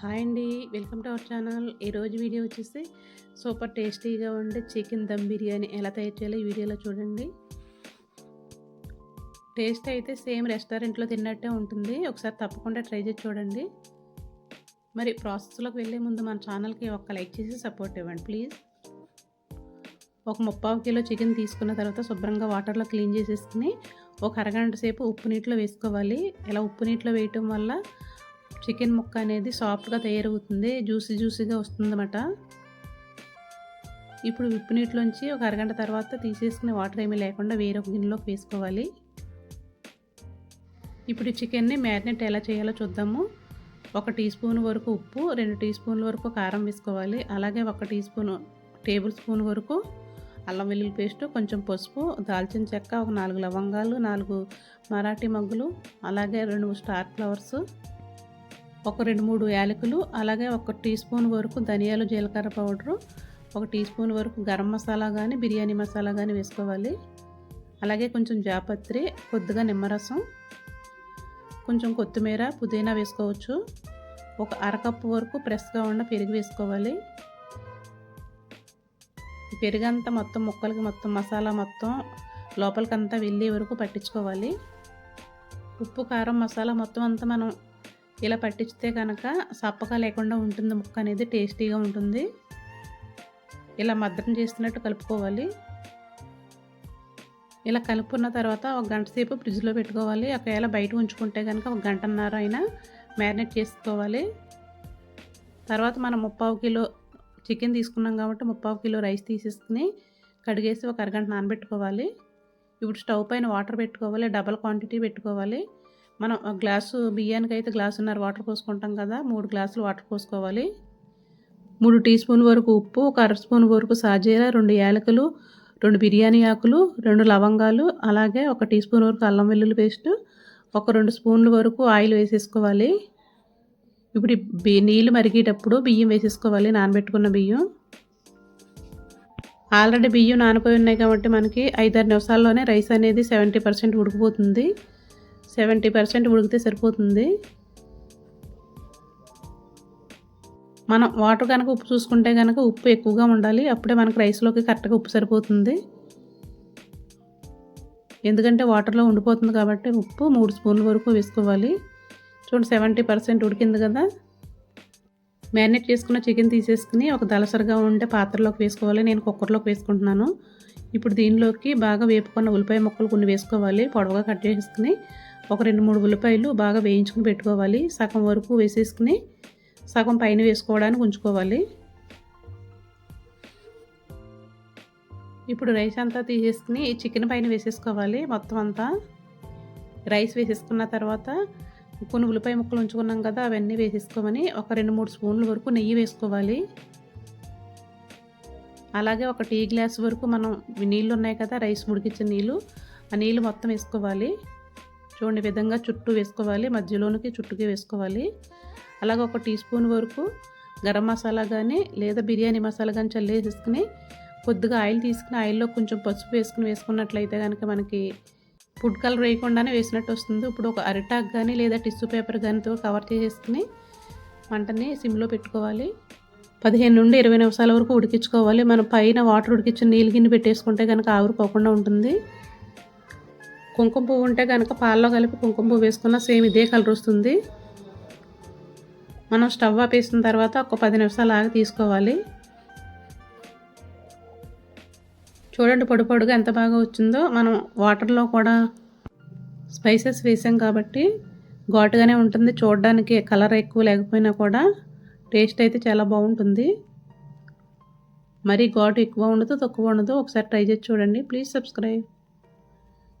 Hi అండి. Welcome to our channel. ఈరోజు video వచ్చేసి సూపర్ టేస్టీగా ఉండే చికెన్ దమ్ బిర్యానీ ఎలా తయారు చేయాలో ఈ వీడియోలో చూడండి. టేస్ట్ అయితే సేమ్ రెస్టారెంట్లో తిన్నట్టే ఉంటుంది. ఒకసారి తప్పకుండా ట్రై చేసి చూడండి. మరి ప్రాసెస్లోకి వెళ్ళే ముందు మన ఛానల్కి ఒక్క లైక్ చేసి సపోర్ట్ ఇవ్వండి ప్లీజ్. ఒక ముప్పావు కిలో చికెన్ తీసుకున్న తర్వాత శుభ్రంగా వాటర్లో క్లీన్ చేసేసుకుని ఒక అరగంట సేపు ఉప్పు నీటిలో వేసుకోవాలి. ఇలా ఉప్పు నీటిలో వేయటం వల్ల చికెన్ ముక్క అనేది సాఫ్ట్గా తయారవుతుంది జ్యూసీ జ్యూసీగా వస్తుందన్నమాట. ఇప్పుడు ఉప్పు నీటిలోంచి ఒక అరగంట తర్వాత తీసేసుకునే వాటర్ ఏమీ లేకుండా వేరొక గిన్నెలోకి వేసుకోవాలి. ఇప్పుడు చికెన్ని మ్యారినేట్ ఎలా చేయాలో చూద్దాము. ఒక టీ స్పూన్ వరకు ఉప్పు రెండు టీ స్పూన్ల వరకు కారం వేసుకోవాలి. అలాగే ఒక టీ స్పూన్ టేబుల్ స్పూన్ వరకు అల్లం వెల్లుల్లి పేస్ట్ కొంచెం పసుపు దాల్చిన చెక్క ఒక నాలుగు లవంగాలు నాలుగు మరాఠీ మగ్గులు అలాగే రెండు స్టార్ ఫ్లవర్స్ ఒక రెండు మూడు యాలకులు అలాగే ఒక టీ స్పూన్ వరకు ధనియాలు జీలకర్ర పౌడరు ఒక టీ స్పూన్ వరకు గరం మసాలా కానీ బిర్యానీ మసాలా కానీ వేసుకోవాలి. అలాగే కొంచెం జాపత్రి కొద్దిగా నిమ్మరసం కొంచెం కొత్తిమీర పుదీనా వేసుకోవచ్చు. ఒక అరకప్పు వరకు ఫ్రెష్గా ఉన్న పెరుగు వేసుకోవాలి. పెరుగంతా మొత్తం ముక్కలకి మొత్తం మసాలా మొత్తం లోపలికంతా వెళ్ళే వరకు పట్టించుకోవాలి. ఉప్పు కారం మసాలా మొత్తం అంతా మనం ఇలా పట్టించితే కనుక సప్పగా లేకుండా ఉంటుంది ముక్క అనేది టేస్టీగా ఉంటుంది. ఇలా మద్దతం చేస్తున్నట్టు కలుపుకోవాలి. ఇలా కలుపుకున్న తర్వాత ఒక గంట సేపు ఫ్రిడ్జ్లో పెట్టుకోవాలి. ఒకవేళ బయట ఉంచుకుంటే కనుక ఒక గంటన్నర అయినా మ్యారినేట్ చేసుకోవాలి. తర్వాత మనం ముప్పావు కిలో చికెన్ తీసుకున్నాం కాబట్టి ముప్పావు కిలో రైస్ తీసేసుకుని కడిగేసి ఒక అరగంట నానబెట్టుకోవాలి. ఇప్పుడు స్టవ్ పైన వాటర్ పెట్టుకోవాలి. డబల్ క్వాంటిటీ పెట్టుకోవాలి. మనం గ్లాసు బియ్యానికి అయితే గ్లాసున్నర వాటర్ పోసుకుంటాం కదా మూడు గ్లాసులు వాటర్ పోసుకోవాలి. మూడు టీ స్పూన్ వరకు ఉప్పు ఒక అర స్పూన్ వరకు సాజీర రెండు యాలకులు రెండు బిర్యానీ ఆకులు రెండు లవంగాలు అలాగే ఒక టీ స్పూన్ వరకు అల్లం వెల్లుల్లి పేస్ట్ ఒక రెండు స్పూన్ల వరకు ఆయిల్ వేసేసుకోవాలి. ఇప్పుడు బి నీళ్ళు మరిగేటప్పుడు బియ్యం వేసేసుకోవాలి నానబెట్టుకున్న బియ్యం. ఆల్రెడీ బియ్యం నానిపోయి ఉన్నాయి కాబట్టి మనకి ఐదారు నిమిషాల్లోనే రైస్ అనేది సెవెంటీ పర్సెంట్ ఉడికిపోతుంది. సెవెంటీ పర్సెంట్ ఉడికితే సరిపోతుంది. మనం వాటర్ కనుక ఉప్పు చూసుకుంటే కనుక ఉప్పు ఎక్కువగా ఉండాలి. అప్పుడే మనకు రైస్లోకి కరెక్ట్గా ఉప్పు సరిపోతుంది. ఎందుకంటే వాటర్లో ఉండిపోతుంది కాబట్టి ఉప్పు మూడు స్పూన్ల వరకు వేసుకోవాలి. చూడండి సెవెంటీ పర్సెంట్ ఉడికింది కదా. మ్యారినేట్ చేసుకున్న చికెన్ తీసేసుకుని ఒక దలసరిగా ఉండే పాత్రలోకి వేసుకోవాలి. నేను కుక్కర్లోకి వేసుకుంటున్నాను. ఇప్పుడు దీనిలోకి బాగా వేపుకున్న ఉల్లిపాయ ముక్కలు కొన్ని వేసుకోవాలి. పొడవుగా కట్ చేసుకుని ఒక రెండు మూడు ఉల్లిపాయలు బాగా వేయించుకుని పెట్టుకోవాలి. సగం వరకు వేసేసుకుని సగం పైన వేసుకోవడానికి ఉంచుకోవాలి. ఇప్పుడు రైస్ అంతా తీసేసుకుని చికెన్ పైన వేసేసుకోవాలి మొత్తం అంతా. రైస్ వేసేసుకున్న తర్వాత కొన్ని ఉల్లిపాయ ముక్కలు ఉంచుకున్నాం కదా అవన్నీ వేసేసుకోమని ఒక రెండు మూడు స్పూన్ల వరకు నెయ్యి వేసుకోవాలి. అలాగే ఒక టీ గ్లాస్ వరకు మనం నీళ్ళు ఉన్నాయి కదా రైస్ ఉడికించిన నీళ్ళు ఆ నీళ్ళు మొత్తం వేసుకోవాలి. చూడండి విధంగా చుట్టూ వేసుకోవాలి మధ్యలోనికి చుట్టుకి వేసుకోవాలి. అలాగే ఒక టీ స్పూన్ వరకు గరం మసాలా కానీ లేదా బిర్యానీ మసాలా కానీ చల్లేసేసుకుని కొద్దిగా ఆయిల్ తీసుకుని ఆయిల్లో కొంచెం పసుపు వేసుకుని వేసుకున్నట్లయితే కనుక మనకి ఫుడ్ కలర్ వేయకుండానే వేసినట్టు వస్తుంది. ఇప్పుడు ఒక అరిటాక్ కానీ లేదా టిష్యూ పేపర్ కానీతో కవర్ చేసేసుకుని మంటని సిమ్లో పెట్టుకోవాలి. పదిహేను నుండి ఇరవై నిమిషాల వరకు ఉడికించుకోవాలి. మనం పైన వాటర్ ఉడికించిన నీళ్ళు గిన్నె పెట్టేసుకుంటే కనుక ఆవిరిపోకుండా ఉంటుంది. కుంకుమ పువ్వు ఉంటే కనుక పాల్లో కలిపి కుంకుమ పువ్వు వేసుకున్న సేమ్ ఇదే కలర్ వస్తుంది. మనం స్టవ్ ఆపేసిన తర్వాత ఒక పది నిమిషాలు ఆగి తీసుకోవాలి. చూడండి పొడి పొడిగా ఎంత బాగా వచ్చిందో. మనం వాటర్లో కూడా స్పైసెస్ వేసాం కాబట్టి ఘాటుగానే ఉంటుంది. చూడడానికి కలర్ ఎక్కువ లేకపోయినా కూడా టేస్ట్ అయితే చాలా బాగుంటుంది. మరీ ఘాటు ఎక్కువ ఉండదు తక్కువ ఉండదు. ఒకసారి ట్రై చేసి చూడండి. Please subscribe